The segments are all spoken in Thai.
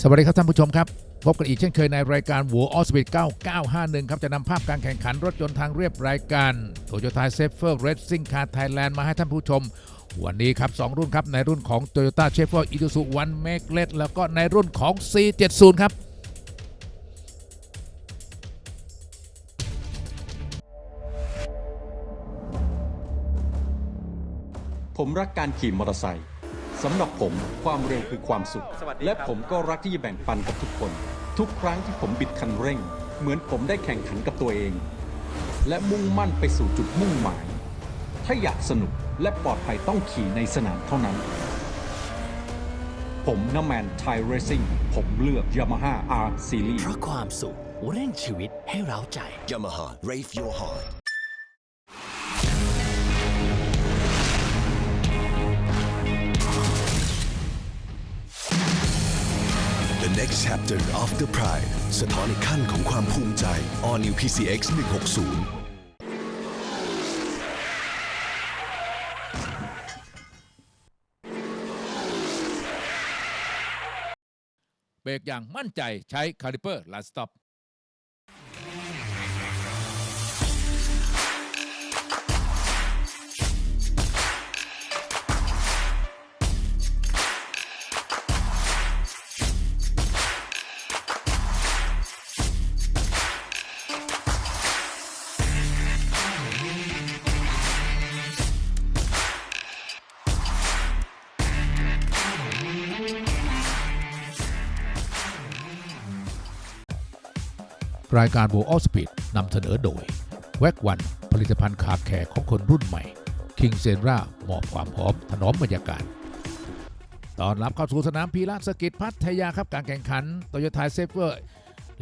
สวัสดีครับท่านผู้ชมครับพบกันอีกเช่นเคยในรายการหัวออสบิด9951 ครับ จะนำภาพการแข่งขันรถยนต์ทางเรียบรายการ Toyota s a f e r Racing Car Thailand มาให้ท่านผู้ชม วันนี้ครับ 2 รุ่นครับ ในรุ่นของ Toyota c h e v r o l e Isuzu One m a k e l e t แล้วก็ในรุ่นของ C70 ครับผมรักการขี่มอเตอร์ไซค์ สำหรับผมความเร็วคือความสุขสวัสดีครับและผมก็รักที่จะแบ่งปันกับทุกคน ทุกครั้งที่ผมบิดคันเร่ง เหมือนผมได้แข่งขันกับตัวเอง และมุ่งมั่นไปสู่จุดมุ่งหมาย ถ้าอยากสนุกและปลอดภัยต้องขี่ในสนามเท่านั้น ผมน้ำแมนไทยเรซิ่งผมเลือก Yamaha R Series เพราะความสุขเร่งชีวิตให้เราใจ Yamaha, rave your heart. Chapter of the pride สะท้อนอีกขั้นของความภูมิใจ All New PCX 160เบรกอย่างมั่นใจใช้คาลิเปอร์ลาสต็อป รายการ w o r l d Speed นำเสนอโดยแว็กวันผลิตภัณฑ์คาแคร์ของคนรุ่นใหม่ King s e r a มอบความหอมถนอมบรรยากาศตอนรับเข้าสู่สนามพีระสกิจพัทยาครับการแข่งขันโตโยต้าเซฟเวอร์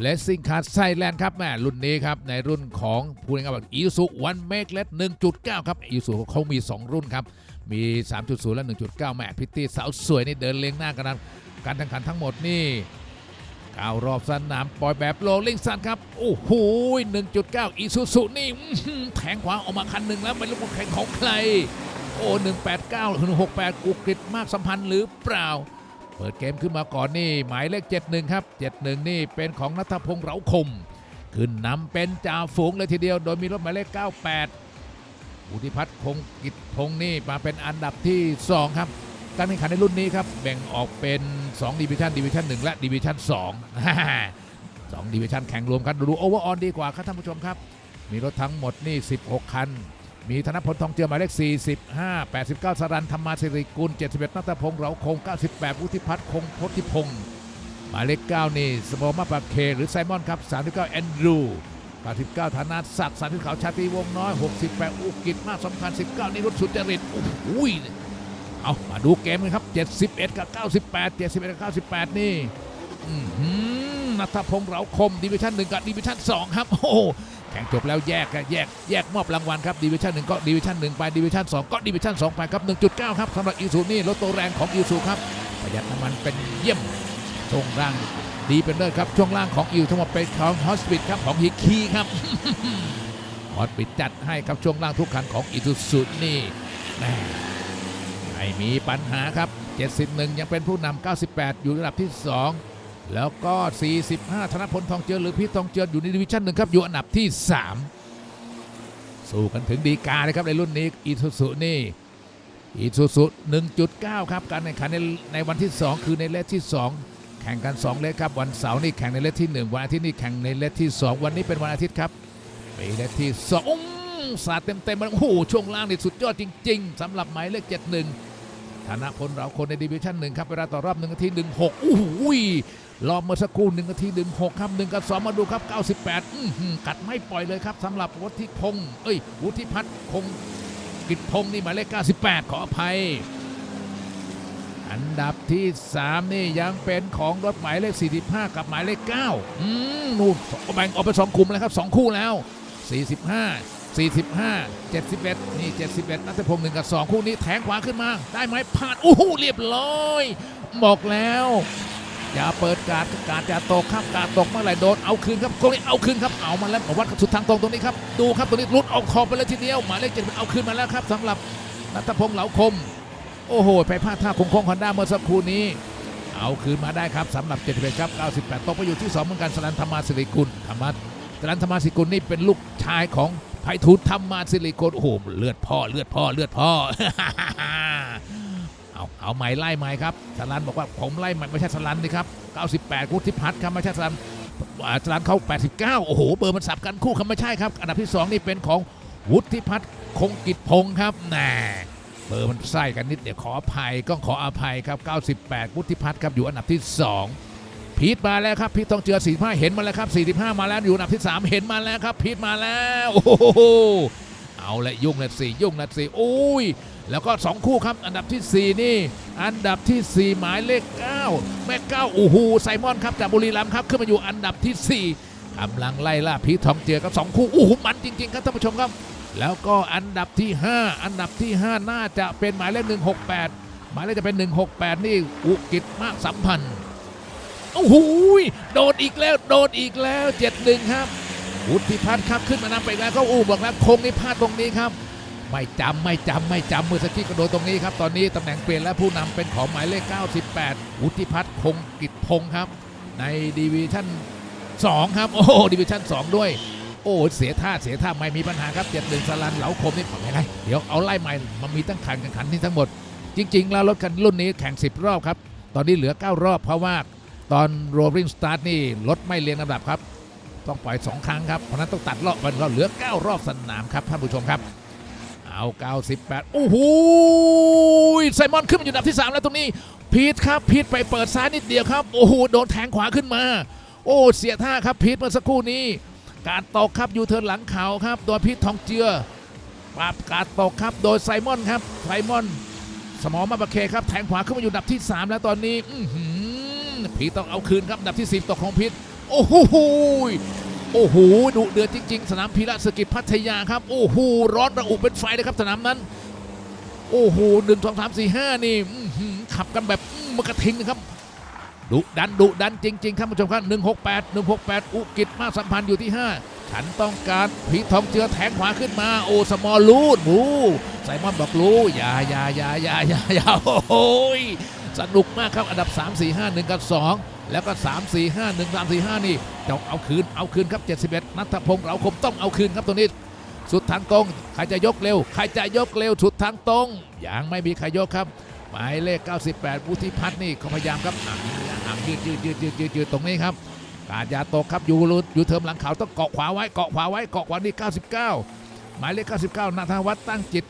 เลสซิ่งคาร์ไซแลนด์ครับแม่รุ่นนี้ครับ ในรุ่นของพูดง่ายๆว่าอีซูวันเมกเลส1.9ครับอีซูเขามี 2 รุ่นครับ มี 3.0 และ 1.9แม่พิตตี้สาวสวยนี่เดินเลียงหน้ากันนะการแข่งขันทั้งหมดนี่ ก้าวรอบสนามปล่อยแบบโรลลิงสันครับ โอ้โห1.9 อีซูซูนี่แทงขวาออกมาคันหนึ่งแล้วไม่รู้ว่าแข่งของใคร โอ้189ถึง68กุกฤษมากสัมพันธ์หรือเปล่า เปิดเกมขึ้นมาก่อนนี่ หมายเลข 71 ครับ 71 นี่เป็นของนัทพงษ์เราคม ขึ้นนำเป็นจ่าฝูงเลยทีเดียว โดยมีรถหมายเลข 98บุธิพัฒน์คงกิจพงศ์นี่มาเป็นอันดับที่ 2 ครับ การแข่งขันในรุ่นนี้ครับ แบ่งออกเป็น2ดิวิชันดิวิชัน1และดิวิชัน2 2ดิวิชันแข่งรวมกันดูโอเวอร์ออนดีกว่าครับท่านผู้ชมครับ มีรถทั้งหมดนี่ 16 คัน มีธนพลทองเจือหมายเลข 45 89 สรันธรรมาสิริกุล 71นัตพงศ์เหราคง 98 วุฒิพัฒน์คงพธิพงศ์หมายเลข 9 นี่สมอมาปาเค หรือไซมอนครับ 39 แอนดรู99ธนาศักดิ์สันติขาวชาตรีวงน้อย 68 อุกิจมากสำคัญ 19นี่รถสุจริตโอ้โห เอามาดูเกมกันครับ 71 กับ 98 71 กับ 98 นี่นัทพงศ์เหราคมดิวิชั่น1กับดิวิชั่น2ครับ โอ้โหแข่งจบแล้วแยกกันแยกแยกมอบรางวัลครับดิวิชั่น1ก็ดิวิชั่น1ไปดิวิชั่น2ก็ดิวิชั่น2ไปครับ 1.9 ครับสำหรับอีซูนี่รถตัวแรงของอีซูครับประหยัดน้ำมันเป็นเยี่ยมช่วงล่างดีเป็นเลิศครับ ช่วงล่างของอิวทั้งหมดเป็นของฮอสปิดครับของฮิคีครับฮอสปิดจัดให้ครับช่วงล่างทุกคันของอีซูซูนี่แม่ ไม่มีปัญหาครับ 71 ยังเป็นผู้นำ 98 อยู่ระดับที่ 2 แล้วก็ 45 ธนพลทองเจือหรือพี่ทองเจืออยู่ในดิวิชั่นหนึ่งครับ อยู่อันดับที่ 3 สู้กันถึงดีกาเลยครับในรุ่นนี้อีซูซุนี่อีซูซุ1.9 ครับ การแข่งขันในในวันที่ 2 คือในเลสที่ 2 แข่งกัน 2 เลสครับ วันเสาร์นี่แข่งในเลสที่ 1 วันอาทิตย์นี่แข่งในเลสที่ 2 วันนี้เป็นวันอาทิตย์ครับเป็นเลสที่2อุ้ม สาดเต็มๆมันโอ้โหช่วงล่างนี่สุดยอดจริง ๆสำหรับหมายเลข 71ธนพลเราคนในดิวิชั่นหนึ่งครับเวลาต่อรอบ1นาที 16โอ้โหรอบเมื่อสักครู่1นาที 16 ครับ1กับ 2 มาดูครับ 98อื้อหือกัดไม่ปล่อยเลยครับสำหรับวุฒิพงศ์เอ้ยวุฒิพัฒน์คงกิจพงศ์นี่หมายเลข 98 ขออภัยอันดับที่ 3 นี่ยังเป็นของรถหมายเลข 45 กับหมายเลข 9 อืมนู่นแบ่งออกเป็น2กลุ่มแล้วครับ 2 คู่แล้ว 45 45 71 นี่ 71 นัทพงศ์หนึ่งกับ 2 คู่นี้แทงขวาขึ้นมา ได้ไหมผ่านโอ้โหเรียบร้อยบอกแล้ว อย่าเปิดการดการจะตกครับการดตกเมื่อไหร่โดนเอาคืนครับตรงนี้เอาคืนครับเอามาแล้ววัดสุดทางตรงตรงนี้ครับดูครับตรงนี้รุดออกขอบไปเลยทีเดียวหมายเลขเจ็ดเอาคืนมาแล้วครับสำหรับนัทพงศ์เหลาคม โอ้โหไปพลาดท่าคงคงฮอนด้าเมื่อสักครู่นี้ เอาคืนมาได้ครับสำหรับ71ครับ98ตกไปอยู่ที่2เหมือนกันสันธรรมาสิริกุลธรรมะสันธรรมาสิริกุลนี่เป็นลูกชายของ ไพฑูรย์ธรรมาสิริกุลโอ้โหเลือดพ่อเลือดพ่อเลือดพ่อเอาเอาใหม่ไล่ใหม่ครับสลันบอกว่าผมไล่ใหม่ไม่ใช่สลันนี่ครับ98กุธิพัฒน์ครับไม่ใช่สลันสลันเข้า 89 โอ้โห เบอร์มันสับกันคู่ครับไม่ใช่ครับ อันดับที่ 2 นี่เป็นของวุฒิพัฒน์คงกิจพงศ์ครับแหนเบอร์มันไส้กันนิดเดี๋ยวขออภัยก็ขออภัยครับ 98วุฒิพัฒน์ครับอยู่อันดับที่ 2 พีทมาแล้วครับพีทต้องเจือ45 เห็นมาแล้วครับ 45 มาแล้วอยู่อันดับที่ 3 เห็นมาแล้วครับพีทมาแล้วโอ้โหเอาละยุ่งละสี่ยุ่งละสี่โอ้ยแล้วก็ 2 คู่ครับอันดับทีสี่4 นี่ อันดับทีสี่ 4 หมายเลข 9 แม่9โอ้โหไซมอนครับจากบุรีรัมย์ครับขึ้นมาอยู่อันดับทีสี่4กำลังไล่ล่าพีททองเจือกับสองคู่โอ้โหมันจริงๆครับท่านผู้ชมครับ แล้วก็อันดับที่ 5 อันดับที่ 5 น่าจะเป็นหมายเลข168 หมายเลขจะเป็น 168 นี่อุกิจมากสัมพันธ์ โอ้โหโดดอีกแล้วโดดอีกแล้ว71ครับวุฒิพัฒน์ครับขึ้นมานำไปแล้วก็อู้บอกแล้วคงนี่พลาดตรงนี้ครับ ไม่จำไม่จำไม่จำมือสกี้กระโดดตรงนี้ครับตอนนี้ตำแหน่งเปลี่ยนและผู้นำเป็นของหมายเลข 98 วุฒิพัฒน์คงกิจพงศ์ครับ ในดีวิชั่น2ครับ โอ้ดีวิชั่น2 ด้วย โอ้เสียท่าเสียท่าไม่มีปัญหาครับเจ็ดหนึ่งสลันเหลาคมนี่ไม่เป็นไรเดี๋ยวเอาไล่ใหม่มันมีตั้งขันกันขันนี่ทั้งหมด จริง ๆ แล้วรถคันรุ่นนี้แข่ง 10 รอบครับตอนนี้เหลือ 9 รอบเพราะว่า ตอน rolling start นี่รถไม่เรียงลำดับครับ ต้องปล่อย 2 ครั้งครับเพราะนั้นต้องตัดรอบมันก็เหลือ 9 รอบสนามครับท่านผู้ชมครับ เอา 98 โอ้โหไซมอนขึ้นมาอยู่อันดับที่ 3 แล้วตรงนี้ พีทครับ พีทไปเปิดซ้ายนิดเดียวครับ โอ้โห โดนแทงขวาขึ้นมา โอ้เสียท่าครับพีทเมื่อสักครู่นี้ การตกครับยูเทิร์นหลังเขาครับ โดยพีททองเจือปราบการตกครับโดยไซมอนครับไซมอน สมอมาบาเคครับแทงขวาขึ้นมาอยู่อันดับที่ 3 แล้วตอนนี้อื้อ พีต้องเอาคืนครับดับที่ 10ตกของพีทโอ้โหโอ้โหดุเดือดจริง ๆ สนามพีระสกิจพัทยาครับ โอ้โหร้อนระอุเป็นไฟเลยครับสนามนั้น โอ้โหหนึ่งสองสามสี่ห้านี่ขับกันแบบมกระทิงนะครับดุดันดุดันจริงๆครับผู้ชมครับ168 168อุกิจมากสัมพันธ์อยู่ที่5ฉันต้องการผีทองเจือแทงขวาขึ้นมาโอสมอลลูดบูไซมอนบอกรู้อย่าอย่าอย่าอย่าอย่าโอ้โหย สนุกมากครับอันดับ 3 4 5 1 กับ 2 แล้วก็ 3 4 5 1 3 4 5 นี่จะเอาคืนเอาคืนครับ 71 นัทพงศ์เราคมต้องเอาคืนครับตรงนี้ สุดทางตรงใครจะยกเร็ว ใครจะยกเร็วสุดทางตรงยังไม่มีใครยกครับ หมายเลข 98วุฒิพัฒน์นี่เขาพยายามครับอะอะยืดยืดยืดยืดยืดยืดตรงนี้ครับการยาตกครับอยู่รุอยู่เทิมหลังเขาต้องเกาะขวาไว้เกาะขวาไว้เกาะขวานี่ 99 หมายเลข 99 นาทวัฒน์ตั้งจิต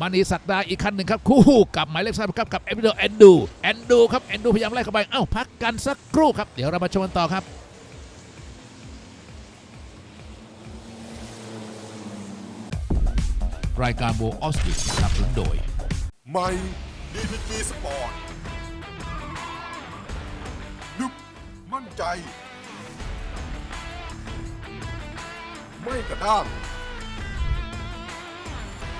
มณีศักดาอีกคันหนึ่งครับ คู่กับหมายเลขสามครับกับเอ็นดูแอนดูแอนดูครับแอนดูพยายามไล่เข้าไปเอ้าพักกันสักครู่ครับเดี๋ยวเรามาชมกันต่อครับรายการโบออสติสนับสนุนโดย ใหม่ DPG Sport นึกมั่นใจ ไม่กระด้าง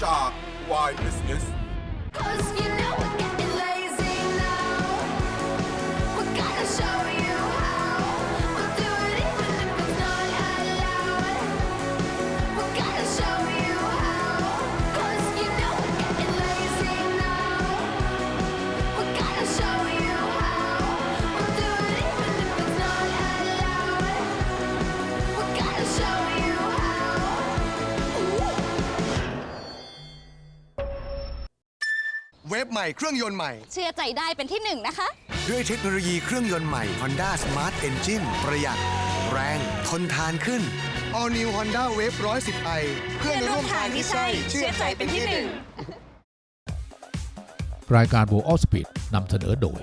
จาก why this is. เว็บใหม่เครื่องยนต์ใหม่ เชื่อใจได้เป็นที่หนึ่งนะคะ ด้วยเทคโนโลยีเครื่องยนต์ใหม่ Honda Smart Engine ประหยัด แรง ทนทานขึ้น All New Honda Wave 110i เพื่อนร่วมทางที่ใช่ เชื่อใจเป็นที่หนึ่งรายการ w o r l d of Speed นำเสนอโดย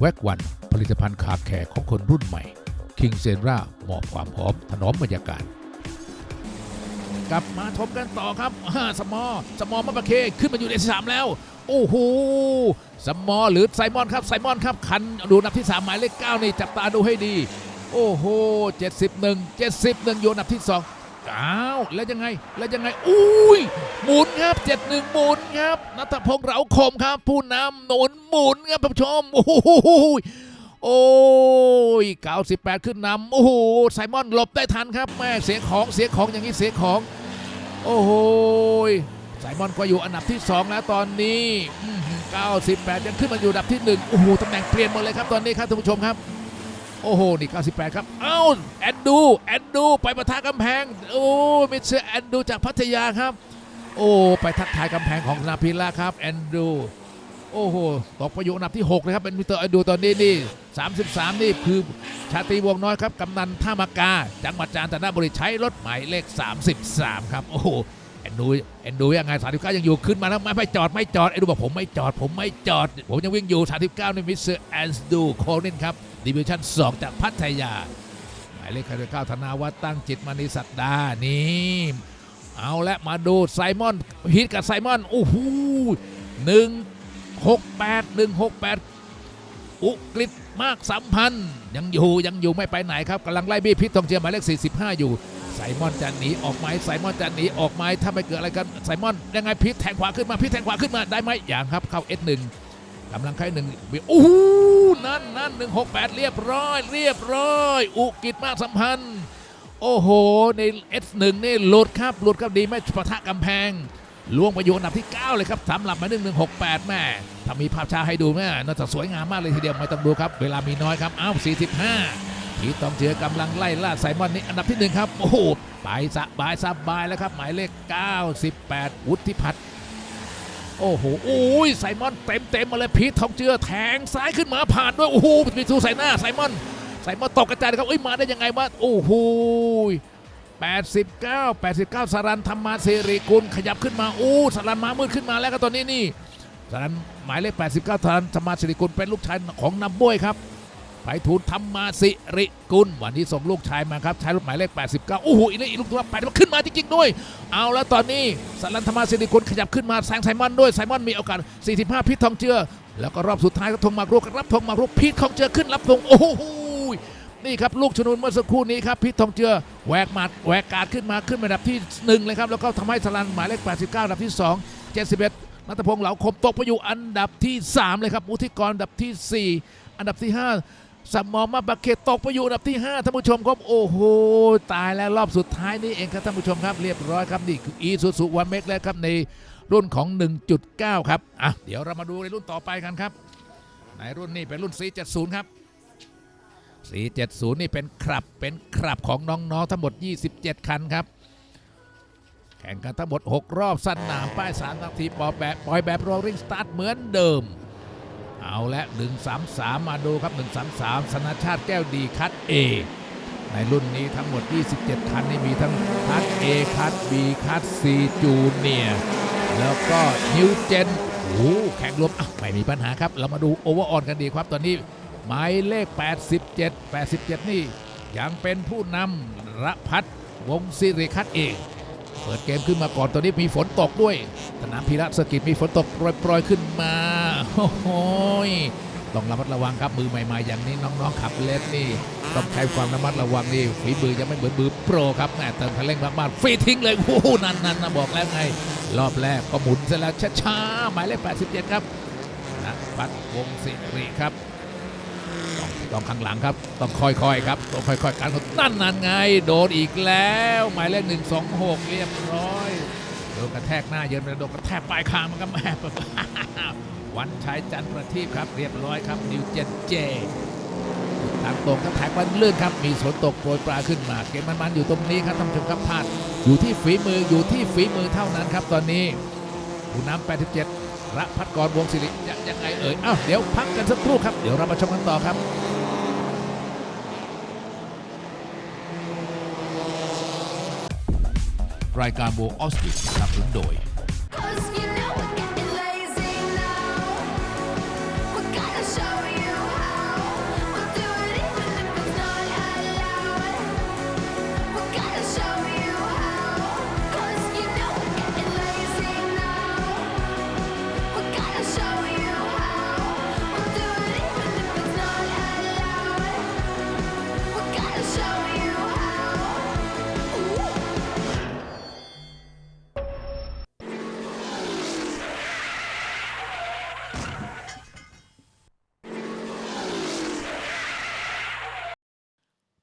แว็กวันผลิตภัณฑ์คาแคร์ของคนรุ่นใหม่ King s e n r a มอบความหอมถนอมบรรยากาศกลับมาชมกันต่อครับอ่าสมอ สมอมาบาเค ขึ้นมาอยู่ในที่สามแล้ว โอ้โหสมอหรือไซมอนครับไซมอนครับคันดูนับที่ 3 หมายเลข9นี่จับตาดูให้ดี โอ้โห 71 71 อยู่นับที่2อ้าวแล้วยังไงแล้วยังไงอุ้ยหมุนครับ 71 หมุนครับนัทพงศ์เหลาคมครับ ผู้นำหนุนหมุนครับผู้ชมโอ้โหโอ้ย98 ขึ้นนำโอ้โหไซมอนหลบได้ทันครับแม่เสียของเสียของอย่างนี้เสียของ โอ้โห ยไซมอนก็อยู่อันดับที่ 2 แล้วตอนนี้ 98 ยังขึ้นมาอยู่อันดับที่1โอ้โหตำแหน่งเปลี่ยนหมดเลยครับตอนนี้ครับท่านผู้ชมครับ โอ้โห นี่ 98 ครับ เอ้าแอนดู แอนดู ไปประทะกำแพง โอ้มิเตอร์แอนดูจากพัทยาครับ โอ้ไปทักทายกำแพงของนาพิละครับแอนดูโอ้โห ตกไปอยู่อันดับที่ 6 นะครับ เป็นมิเตอร์แอนดูตอนนี้นี่ 33 นี่คือชาตรีวงน้อยครับ กำนันท่ามากา จังหวัดกาญจนบุรีใช้รถหมายเลข 33 ครับ โอ้โห อนดูแอนดูยังไง39ยังอยู่ขึ้นมาแล้วไม่ไม่จอดไม่จอดแอนดูบอกผมไม่จอด ผมไม่จอด ผมยังวิ่งอยู่39นี่มิสเตอร์แอนดูโคลินครับดิวิชั่น2จากพัทยาหมายเลข39ธนาวัฒน์ตั้งจิตมณีสักดานี่เอาละมาดูไซมอนฮิตกับไซมอนโอ้โหหนึ่งหกแปดหนึ่งหกแปดอุกฤษมากสัมพันธ์ยังอยู่ยังอยู่ไม่ไปไหนครับกำลังไล่บี้พิษทองเจียหมายเลข45 อยู่ ไซมอนจะหนีออกไหมไซมอนจะหนีออกไหมถ้าไม่เกิดอะไรกันไซมอนยังไงพิษแทงขวาขึ้นมาพิษแทงขวาขึ้นมาได้ไหมอย่างครับเข้า S1 กำลังใครหนึ่งโอ้โหนั่นนั่นหนึ่งหกแปดเรียบร้อย เรียบร้อย อุกิจมากสัมพันธ์ โอ้โห ใน S1 นี่หลุดครับหลุดครับดีไม่ปะทะกำแพงล่วงไปอยู่อันดับที่ 9 เลยครับสำหรับมาหมายเลข168แปดแม่ถ้ามีภาพช้าให้ดูแม่น่าจะสวยงามมากเลยทีเดียวไม่ต้องดูครับ เวลามีน้อยครับอ้าว45 พีตองเจือกำลังไล่ล่าไซมอนนี่อันดับที่1ครับ โอ้โหไปสบายสบายแล้วครับ หมายเลข 98 วุฒิพัฒน์โอ้โหโอ้ยไซมอนเต็มเต็มมาเลยพีททองเจือแทงซ้ายขึ้นมาผ่านด้วยโอ้โหมีทูใส่หน้าไซมอนไซมอนตกกระจายเลยครับเอ้ยมาได้ยังไงวะโอ้โห89 89สารันธรรมาเสรีกุลขยับขึ้นมาโอ้สารันมามืดขึ้นมาแล้วก็ตอนนี้นี่สารันหมายเลข 89สารันธรรมาเสรีกุลเป็นลูกชายของนำบ้วยครับ ไผ่ทูลธรรมาสิริกุลวันนี้ส่งลูกชายมาครับใช้รถหมายเลข 89 โอ้โหอีกนี่อีกลูกตัวแปดขึ้นมาจริงๆด้วย เอาแล้วตอนนี้สารันธรรมาสิริกุลขยับขึ้นมาแซงไซมอนด้วยไซมอนมีโอกาส 45 พิษทองเจือ แล้วก็รอบสุดท้ายก็ธงมากรุกรับธงมากรุกพีททองเจือขึ้นรับธงโอ้โหนี่ครับลูกชนวนเมื่อสักครู่นี้ครับพิษทองเจือแหวกหมัดแหวกการดขึ้นมาขึ้นมาอันดับที่หนึ่งเลยครับแล้วก็ทำให้สลันหมายเลข 89อันดับที่ 2 71นัทพงษ์เหลาคมตกไปอยู่อันดับที่ 3 เลยครับ อุทิกรอันดับที่ 4 อันดับที่ 5 สมอมาบาเคตตกไปอยู่อันดับที่5ท่านผู้ชมครับโอ้โหตายแล้วรอบสุดท้ายนี่เองครับท่านผู้ชมครับเรียบร้อยครับนี่คืออีซูซูวันเมกแล้วครับในรุ่นของ 1.9 ครับอะเดี๋ยวเรามาดูในรุ่นต่อไปกันครับ ในรุ่นนี้เป็นรุ่น 470 ครับ 470 นี่เป็นครับเป็นครับของน้องๆทั้งหมด 27 คันครับ แข่งกันทั้งหมด 6 รอบสั้นหนามป้าย3นาทีปอแบบปล่อยแบบโรลลิ่งสตาร์ทเหมือนเดิม เอาละ133 มาดูครับ 133 สนาชาติแก้วดีคัด A ในรุ่นนี้ทั้งหมด 27 คันนี่มีทั้งคัด A คัด B คัด C จูเนียแล้วก็นิวเจนโอ้แข่งรวมอะไม่มีปัญหาครับ เรามาดูโอเวอร์ออนกันดีครับ ตอนนี้หมายเลข 87 87 นี่ ยังเป็นผู้นำระพัฒวงศิริคัตเองเปิดเกมขึ้นมาก่อนตอนนี้มีฝนตกด้วยสนามพีระสกิจมีฝนตกโปรยๆขึ้นมา โอ้โหต้องระมัดระวังครับมือใหม่ๆอย่างนี้น้องๆขับเล่นนี่ต้องใช้ความระมัดระวังนี่ฝีมือยังไม่เหมือนมือโปรครับแม่เติมคันเร่งมากๆฟรีทิ้งเลยโอ้โหนั่นๆนะบอกแล้วไง รอบแรกก็หมุนเสร็จแล้วช้าๆหมายเลข87 ครับนะปัดวงศิริครับต้องข้างหลังครับ ต้องค่อยๆครับต้องค่อยๆการเขานั่นนั่นไง โดนอีกแล้ว หมายเลขหนึ่งสองหกเรียบร้อยโดนกระแทกหน้าเยินไปโดนกระแทกปลายคางมันก็แม่ วันชัยจันประทีปครับเรียบร้อยครับนิวเจนเจทางตรงครับแท็กวันลื่นครับมีฝนตกโปรยปลาขึ้นมาเกมมันๆอยู่ตรงนี้ครับท่านผู้ชมครับพลาดอยู่ที่ฝีมืออยู่ที่ฝีมือเท่านั้นครับตอนนี้ผู้นำ87ระพัดกรวงศิริยังยังไงเอ่ยอ้าวเดี๋ยวพักกันสักครู่ครับเดี๋ยวเรามาชมกันต่อครับรายการโบออสติสนับสนุนโดย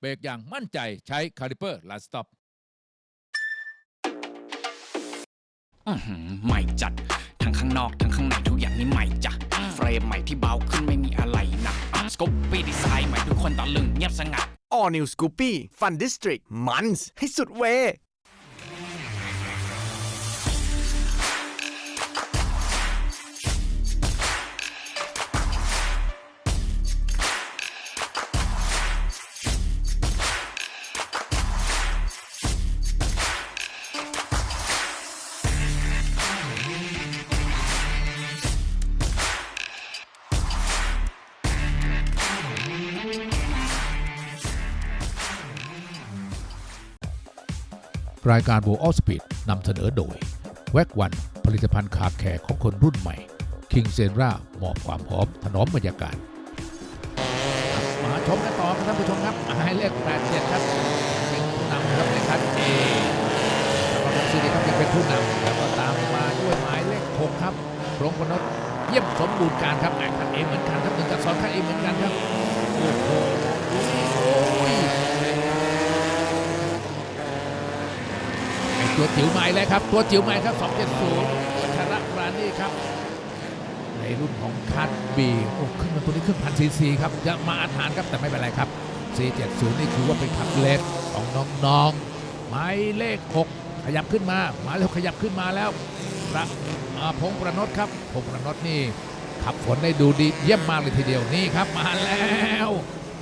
รกอย่างมั่นใจใช้คาลิเปอร์ลาสต็อปอื้อหือใหม่จัด ทั้งข้างนอกทั้งข้างในทุกอย่างนี่ใหม่จ้ะเฟรมใหม่ที่เบาขึ้นไม่มีอะไรหนักสกอปปี้ดีไซน์ใหม่ทุกคนตะลึงเงียบสงัด All New Scoopy Fun District มันส์ให้สุดเว รายการ World of Speed นำเสนอโดยแวกวันผลิตภัณฑ์คาแคร์ของคนรุ่นใหม่ King s e r a มอบความหอมถนอมบรรยากาศ มาชมกันต่อครับท่านผู้ชมครับหมายเลข87ครับเป็นผู้นำครับในคัดเอแล้วก็ซีดีครับยังเป็นผู้นำแล้วก็ตามมาด้วยหมายเลข6ครับรงพนศเยี่ยมสมบูรณ์การครับแอคคัดเอเหมือนกันครับหนึ่งกับสองคัดเอเหมือนกันครับโอ้โหโอ้ย ไอ้ ตัวจิ๋วใหม่เลยครับ ตัวจิ๋วใหม่ครับ270วัชระปราณีครับ ในรุ่นของคันบีโอ้ขึ้นมาตัวนี้ขึ้นพันซีซีครับจะมาอาถานครับแต่ไม่เป็นไรครับ 470 นี่คือว่าเป็นคันเล็กของน้องๆหมายเลข 6 ขยับขึ้นมาหมายเลขขยับขึ้นมาแล้วประพงประนดครับพงประนดนี่ขับฝนได้ดูดีเยี่ยมมากเลยทีเดียวนี่ครับมาแล้ว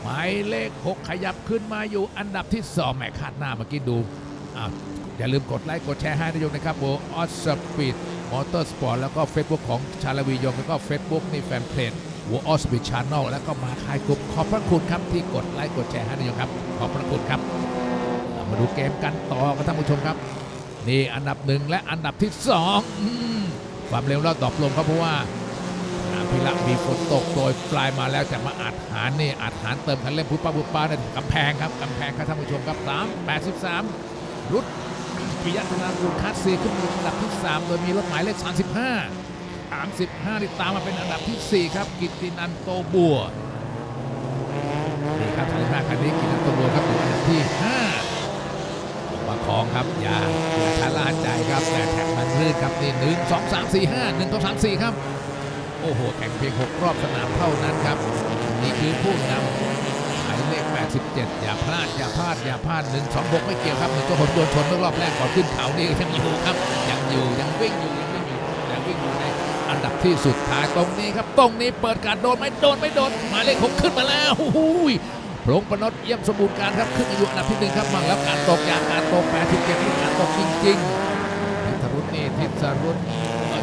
หมายเลข 6 ขยับขึ้นมาอยู่อันดับที่2แหมคาดหน้าเมื่อกี้ดู อย่าลืมกดไลค์กดแชร์ให้นายกนะครับโบออสสปีดมอเตอร์สปอร์ตแล้วก็ Facebook ของชาลวียงแล้วก็ Facebook นี่แฟนเพจวออสปีดชานอลแล้วก็มาคายกลุ่มขอบพระคุณครับที่กดไลค์กดแชร์ให้นายกครับ ขอบพระคุณครับ เรามาดูเกมกันต่อกันท่านผู้ชมครับ นี่อันดับหนึ่งและอันดับที่สองความเร็วเราดรอปลงครับเพราะว่านามพิระมีฝนตกโดยปลายมาแล้วแต่มาอัดหารนี่อัดหารเติมคันเร่งพุป้าพุป้าในกำแพงครับกำแพงครับท่านผู้ชมครับ3 83รุด ปิยะธนากุคัสซีขึ้นมาเป็นอันดับที่ 3 โดยมีรถหมายเลข 35 35นี่ตามมาเป็นอันดับทีสี่ 4 ครับ กิตินันโตบัวนี่ครับ35คันนี้กิตินันโตบัวครับอยู่อันดับที่5ประคองครับอย่าอย่าชะล่าใจครับแต่แท็กมันลื่นครับนี่หนึ่งสองสามสี่ห้าหนึ่งสองสามสี่ครับ โอ้โห แข่งเพียง 6 รอบสนามเท่านั้นครับ นี่คือผู้นำ 17 อย่าพลาด อย่าพลาด อย่าพลาด 1 2 6 ไม่เกี่ยวครับหนึ่งตัวคนโดนชนรอบแรกก่อนขึ้นเขานี่ยังอยู่ครับ ยังอยู่ยังวิ่งอยู่ยังวิ่งอยู่ยังวิ่งอยู่ในอันดับที่สุดท้ายตรงนี้ครับ ตรงนี้เปิดการโดนไม่โดนไม่โดนหมายเลขหกขึ้นมาแล้วพลงประนดเยี่ยมสมบูรณ์การครับขึ้นอายุอันดับที่หนึ่งครับมังแล้วการตกอย่างการตกแปดสิบเจ็ดการตกจริงๆทิศรุตนี่ทิศรุต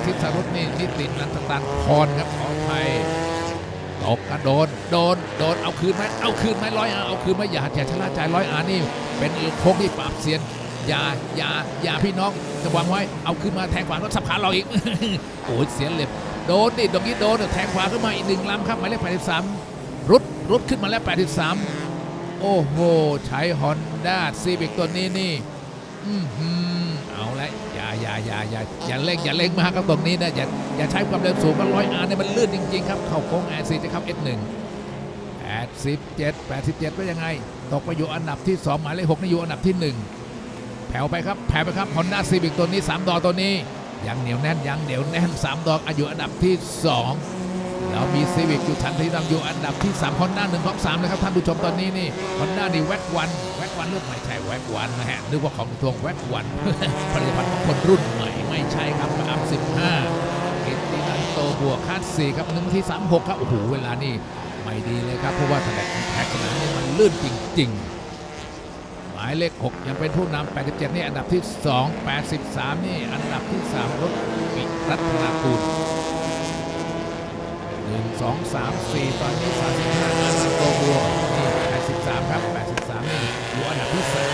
ทิศรุตนี่นิตินันตตันพรครับขออภัย ตบกันโดน โดน โดน เอาคืนไหมเอาคืนไหมร้อยอาเอาคืนไหมอย่าอย่าชะล่าใจร้อยอานี่ เป็นโค้งที่ปราบเสียน อย่า อย่า อย่าพี่น้องจะวางไว้ เอาขึ้นมาแทงขวารถสับขาเราอีก โอ้ยเสียเหล็บ โดนดิตรงนี้โดนแทงขวาขึ้นมาอีกหนึ่งลำครับหมายเลข83รุด รุดขึ้นมาแล้ว83โอ้โห ใช้ฮอนด้าซีบิกตัวนี้นี่ อือเอาละ อย่าอย่าอย่าอย่าอย่าเร่งอย่าเร่งมากครับตรงนี้นะอย่าอย่าใช้ความเร็วสูงมันร้อยอาร์เนี่ยมันลื่นจริง ๆ ครับ เข้าโค้งแอร์ซีจะเข้า S1 87 87ว่ายังไง ตกไปอยู่อันดับที่2หมายเลข6นี่อยู่อันดับที่1แผ่วไปครับแผ่วไปครับฮอนด้าซีบิกตัวนี้3ดอกตัวนี้ยังเหนียวแน่นยังเหนียวแน่น3ดอกอายุอันดับที่2 แล้วมีซีวิกอยู่ชั้นที่นำอยู่อันดับที่3ฮอนด้าหนึ่งของสามนะครับท่านผู้ชมตอนนี้นี่ฮอนด้านี่แว็กวันแว็กวันรุ่นใหม่ใช่แว็กวันนะฮะนึกว่าของทวงแว็กวันผลิตภัณฑ์ของคนรุ่นใหม่ไม่ใช่ครับอัพสิบห้าเกตินันโตบวกคาดสี่ครับหนึ่งที่สามหกครับโอ้โหเวลานี่ไม่ดีเลยครับเพราะว่าแถบแท็กสนามนี่มันลื่นจริงๆหมายเลข 6 ยังเป็นผู้นำ 87 นี่อันดับที่ 2 83 นี่อันดับที่ 3 รถปิรัตนาคูณ สามสี่ตอนนี้สาม35อามาโกบัวนี่83 ครับ 83นี่อยู่อันดับที่สาม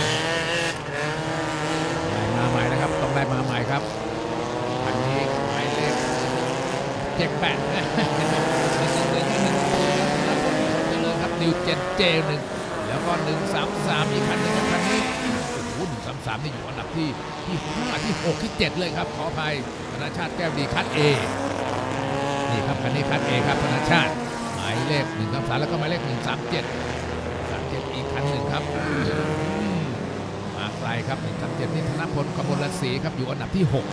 มาใหม่นะครับ ต้องได้มาใหม่ครับอันนี้หมายเลขเจ็ดแนะนิวเจนเจหนึ่งแล้วก็หนึ่งสามสามอีกคันหนึ่งคันนี้โอ้โหหนึ่งสามสามนี่อยู่อันดับที่ที่ห้าที่หกที่เจ็ดเลยครับขออภัยธนาชาติแก้วดีคัดเอ ครับคันนี้คันเอครับธนชาติหมายเลขหนึ่งครัสามแล้วก็หมายเลขหนึ่งสามเจ็ดสามเจ็ดอีกคันหนึ่งครับมาไกลครับหนึ่งสามเจ็ดนี่ธนพลขบวนรัศรีครับอยู่อันดับที่หก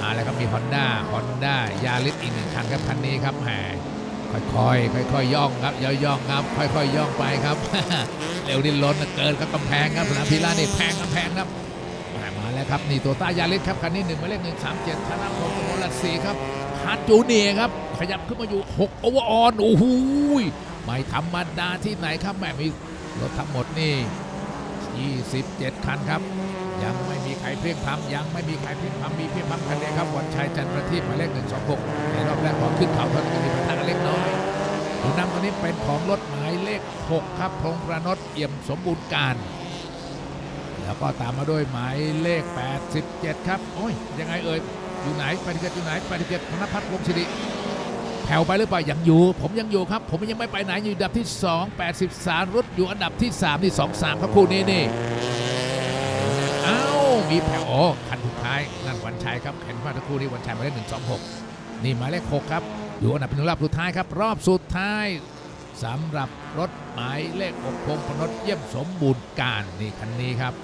มาแล้วครับมีฮอนด้าฮอนด้ายาริสอีกหนึ่งคันครับคันนี้ครับแหมค่อยๆค่อยๆย่องครับย่องๆครับ ค่อยๆย่องไปครับเร็วดิ้นรนเกินครับกำแพงครับสนามพิลานี่แพงกำแพงครับ ครับนี่ตัวต้ายาริสครับคันนี้หนึ่งหมายเลขหนึ่งสามเจ็ดธนพลกมลศรีครับฮาร์ดจูเนียครับขยับขึ้นมาอยู่6โอเวอร์ออนโอ้โหไม่ธรรมดาที่ไหนครับแหมมีรถทั้งหมดนี่ 27 คันครับ ยังไม่มีใครเพลียงพล้ำยังไม่มีใครเพลียงพล้ำมีเพียงพล้ำคันเดียวครับวันชัยจันทร์ประทีปหมายเลข126ในรอบแรกพอขึ้นเขาเท่านั้นมีปัญหาเล็กน้อยผู้นำตอนนี้เป็นของรถหมายเลข 6 ครับพงษ์ประนดเอี่ยมสมบูรณ์การ แล้วก็ตามมาด้วยหมายเลข 87 ครับ โอ้ย ยังไงเอ่ย อยู่ไหน87อยู่ไหน87ธนพัฒน์วงศิริแผ่วไปหรือเปล่ายังอยู่ ผมยังอยู่ครับ ผมยังไม่ไปไหนอยู่อันดับที่ 2 83 รุดอยู่อันดับที่3นี่ 2 3 ครับคู่นี้นี่เอ้ามีแผ่วโอ้คันสุดท้ายนั่นวันชัยครับเห็นว่าทั้งคู่นี้วันชัยมายเลข126 นี่หมายเลข 6 ครับ อยู่อันดับหนึ่งรอบสุดท้ายครับ รอบสุดท้ายสำหรับ รถหมายเลข6พงพนดเยี่ยมสมบูรณ์การนี่คันนี้ครับ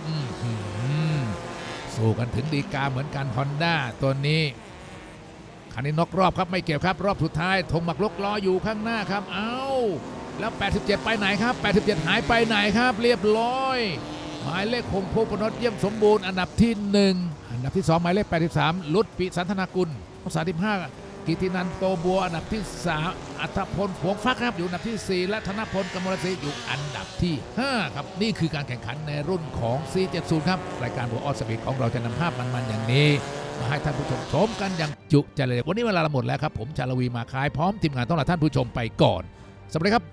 สู้กันถึงดีกาเหมือนกันฮอนด้าตัวนี้คันนี้นอกรอบครับไม่เกี่ยวครับ รอบสุดท้ายธงหมักลกรออยู่ข้างหน้าครับ เอ้าแล้ว 87 ไปไหนครับ 87 หายไปไหนครับ เรียบร้อย หมายเลขคงพงพนดเยี่ยมสมบูรณ์อันดับที่ 1 อันดับที่ 2 หมายเลข 83 ลุดปิสันธนากุล35 กิตินันโตบัวอันดับที่ 3 อัธพลขวงฟักครับอยู่อันดับทีสี่ 4 และธนพลกมลศรีอยู่อันดับที่ 5 ครับ นี่คือการแข่งขันในรุ่นของ C70 ครับ รายการบัวออสปีดของเราจะนำภาพมันๆอย่างนี้มาให้ท่านผู้ชมชมกันอย่างจุใจเลยวันนี้เวลาเราหมดแล้วครับ ผมชาลวีมาคายพร้อมทีมงานต้องลาท่านผู้ชมไปก่อนสวัสดีครับ